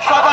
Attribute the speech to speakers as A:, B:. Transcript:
A: 刷单